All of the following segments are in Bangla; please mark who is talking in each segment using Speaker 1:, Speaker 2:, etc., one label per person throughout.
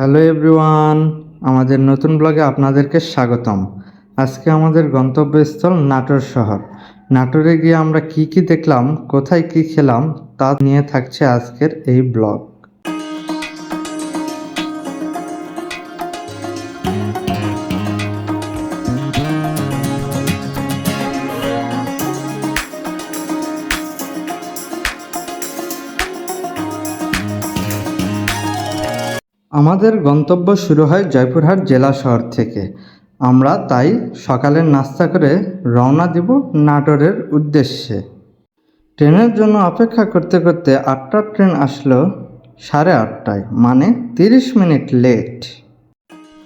Speaker 1: হ্যালো এভরিওয়ান, আমাদের নতুন ব্লগে আপনাদেরকে স্বাগতম। আজকে আমাদের গন্তব্যস্থল নাটোর শহর। নাটোরে গিয়ে আমরা কি কি দেখলাম, কোথায় কি খেলাম, তা নিয়ে থাকছে আজকের এই ব্লগ। আমাদের গন্তব্য শুরু হয় জয়পুরহাট জেলা শহর থেকে। আমরা তাই সকালের নাস্তা করে রওনা দিব নাটোরের উদ্দেশ্যে। ট্রেনের জন্য অপেক্ষা করতে করতে আটটার ট্রেন আসলো সাড়ে আটটায় মানে তিরিশ মিনিট লেট।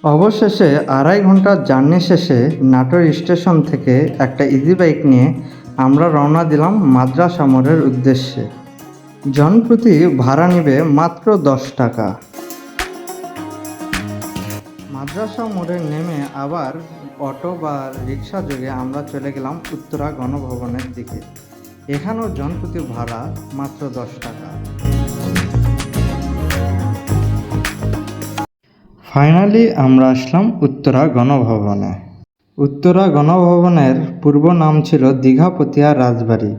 Speaker 1: অবশেষে আড়াই ঘণ্টার জার্নি শেষে নাটোর স্টেশন থেকে একটা ইজি বাইক নিয়ে আমরা রওনা দিলাম মাদ্রাসা মোড়ের উদ্দেশ্যে। জনপ্রতি ভাড়া নেবে মাত্র দশ টাকা। মাদ্রাসা মোড়ে নেমে আবার অটো বা রিক্সা যোগে আমরা চলে গেলাম উত্তরা গণভবনের দিকে। এখানেও জনপ্রতি ভাড়া মাত্র দশ টাকা। ফাইনালি আমরা আসলাম উত্তরা গণভবনে। উত্তরা গণভবনের পূর্ব নাম ছিল দীঘাপতিয়া রাজবাড়ি।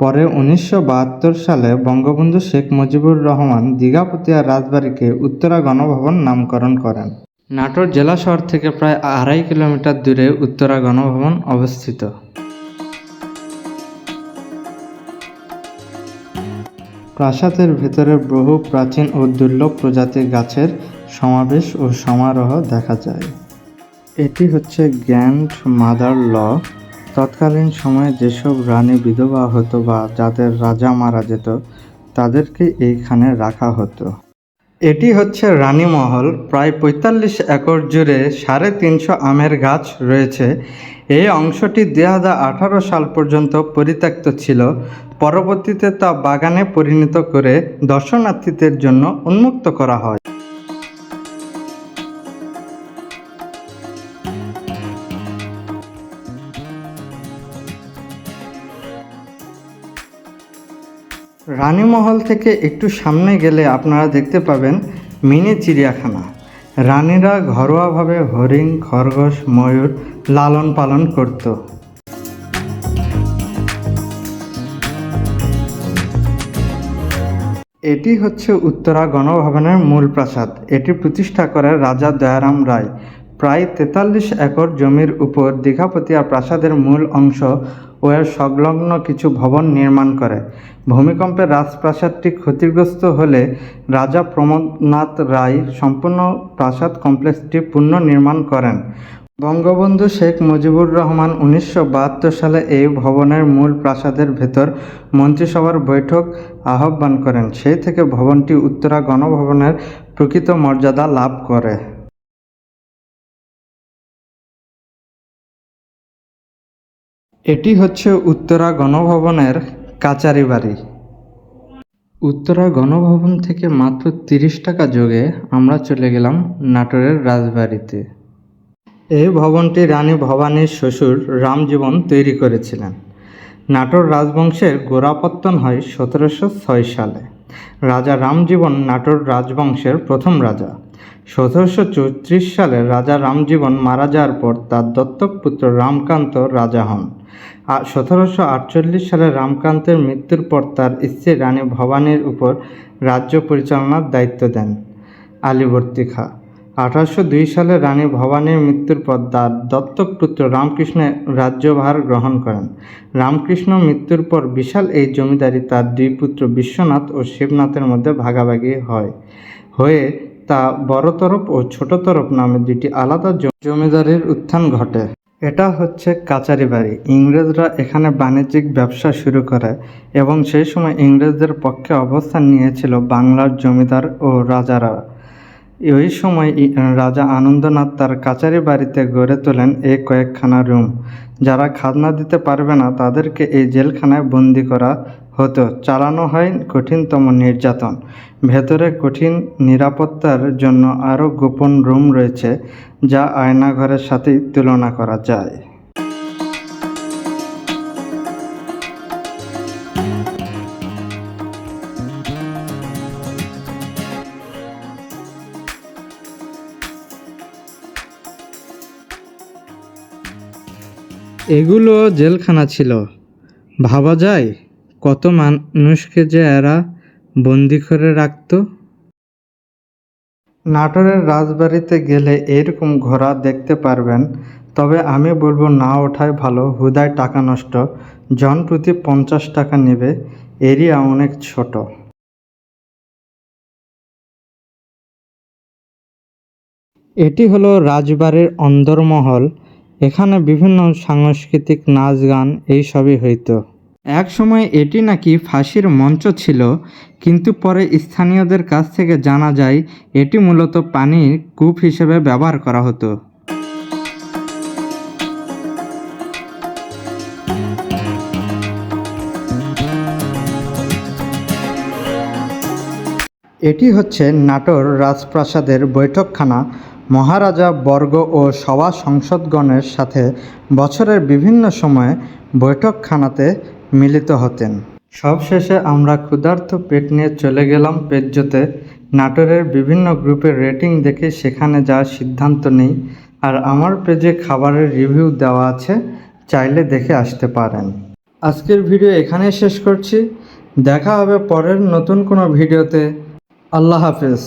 Speaker 1: পরে উনিশশো বাহাত্তর সালে বঙ্গবন্ধু শেখ মুজিবুর রহমান দীঘাপতিয়া রাজবাড়িকে উত্তরা গণভবন নামকরণ করেন। নাটোর জেলা শহর থেকে প্রায় আড়াই কিলোমিটার দূরে উত্তরা গণভবন অবস্থিত। প্রাসাদের ভেতরে বহু প্রাচীন ও দুর্লভ প্রজাতির গাছের সমাবেশ ও সমারোহ দেখা যায়। এটি হচ্ছে গ্র্যান্ড মাদার ল। তৎকালীন সময়ে যেসব রানী বিধবা হতো বা যাদের রাজা মারা যেত, তাদেরকে এইখানে রাখা হতো। এটি হচ্ছে রানীমহল প্রায় পঁয়তাল্লিশ একর জুড়ে সাড়ে তিনশো আমের গাছ রয়েছে। এই অংশটি দুই আঠারো সাল পর্যন্ত পরিত্যক্ত ছিল। পরবর্তীতে তা বাগানে পরিণত করে দর্শনার্থীদের জন্য উন্মুক্ত করা হয়। রানীমহল থেকে একটু সামনে গেলে আপনারা দেখতে পাবেন মিনি চিড়িয়াখানা। রানীরা ঘরোয়াভাবে হরিণ, খরগোশ, ময়ূর লালন পালন করত। এটি হচ্ছে উত্তরা গণভবনের মূল প্রাসাদ। এটি প্রতিষ্ঠা করে রাজা দয়ারাম রায়। প্রায় তেতাল্লিশ একর জমির উপর দীঘাপতিয়া প্রাসাদের মূল অংশ ও এর সংলগ্ন কিছু ভবন নির্মাণ করে। ভূমিকম্পে রাজপ্রাসাদটি ক্ষতিগ্রস্ত হলে রাজা প্রমোদনাথ রায় সম্পূর্ণ প্রাসাদ কমপ্লেক্সটি পুনর্নির্মাণ করেন। বঙ্গবন্ধু শেখ মুজিবুর রহমান উনিশশো বাহাত্তর সালে এই ভবনের মূল প্রাসাদের ভেতর মন্ত্রিসভার বৈঠক আহ্বান করেন। সেই থেকে ভবনটি উত্তরা গণভবনের প্রকৃত মর্যাদা লাভ করে। এটি হচ্ছে উত্তরা গণভবনের কাচারি বাড়ি। উত্তরা গণভবন থেকে মাত্র তিরিশ টাকা যোগে আমরা চলে গেলাম নাটোরের রাজবাড়িতে। এই ভবনটি রানী ভবানীর শ্বশুর রামজীবন তৈরি করেছিলেন। নাটোর রাজবংশের গোড়াপত্তন হয় সতেরোশো ছয় সালে। রাজা রামজীবন নাটোর রাজবংশের প্রথম রাজা। সতেরোশো চৌত্রিশ সালে রাজা রামজীবন মারা যাওয়ার পর তার দত্তক পুত্র রামকান্ত রাজা হন। সতেরোশো আটচল্লিশ সালে রামকান্তের মৃত্যুর পর তার স্ত্রী রানী ভবানীর উপর রাজ্য পরিচালনার দায়িত্ব দেন আলীবর্তী খাঁ। আঠারোশো দুই সালে রানী ভবানীর মৃত্যুর পর তার দত্তক পুত্র রামকৃষ্ণ রাজ্যভার গ্রহণ করেন। রামকৃষ্ণ মৃত্যুর পর বিশাল এই জমিদারি তার দুই পুত্র বিশ্বনাথ ও শিবনাথের মধ্যে ভাগাভাগি হয়। হয়ে তা বড় তরফ ও ছোট তরফ নামে দুটি আলাদা জমিদারির উত্থান ঘটে। এটা হচ্ছে কাচারি বাড়ি। ইংরেজরা এখানে বাণিজ্যিক ব্যবসা শুরু করে এবং সেই সময় ইংরেজদের পক্ষে অবস্থান নিয়েছিল বাংলার জমিদার ও রাজারা। ওই সময় রাজা আনন্দনাথ তার কাচারি বাড়িতে গড়ে তোলেন এই কয়েকখানা রুম। যারা খাজনা দিতে পারবে না, তাদেরকে এই জেলখানায় বন্দি করা হতো। চালানো হয় কঠিনতম নির্যাতন। ভেতরে কঠিন নিরাপত্তার জন্য আরও গোপন রুম রয়েছে, যা আয়নাঘরের সাথে তুলনা করা যায়। এগুলো জেলখানা ছিল। ভাবা যায়, কত মানুষকে যে এরা বন্দি করে রাখতো। নাটোরের রাজবাড়িতে গেলে এরকম ঘোড়া দেখতে পারবেন, তবে আমি বলব না ওঠাই ভালো, হুদায় টাকা নষ্ট। জন প্রতি পঞ্চাশ টাকা নেবে এরিয়া অনেক ছোট। এটি হলো রাজবাড়ির অন্দরমহল। এখানে বিভিন্ন সাংস্কৃতিক নাচ, গান এইসবই হইতো। এক সময় এটি নাকি ফাঁসির মঞ্চ ছিল, কিন্তু পরে স্থানীয়দের কাছ থেকে জানা যায়, এটি মূলত পানির কূপ হিসেবে ব্যবহার করা হতো। এটি হচ্ছে নাটোর রাজপ্রাসাদের বৈঠকখানা মহারাজা বর্গ ও সভা সংসদগণের সাথে বছরের বিভিন্ন সময়ে বৈঠকখানাতে মিলিত হতেন। সবশেষে আমরা ক্ষুধার্ত পেট নিয়ে চলে গেলাম পেটজোতে নাটোরের বিভিন্ন গ্রুপের রেটিং দেখে সেখানে যাওয়ার সিদ্ধান্ত নেই। আর আমার পেজে খাবারের রিভিউ দেওয়া আছে, চাইলে দেখে আসতে পারেন। আজকের ভিডিও এখানেই শেষ করছি। দেখা হবে পরের নতুন কোনো ভিডিওতে। আল্লাহ হাফেজ।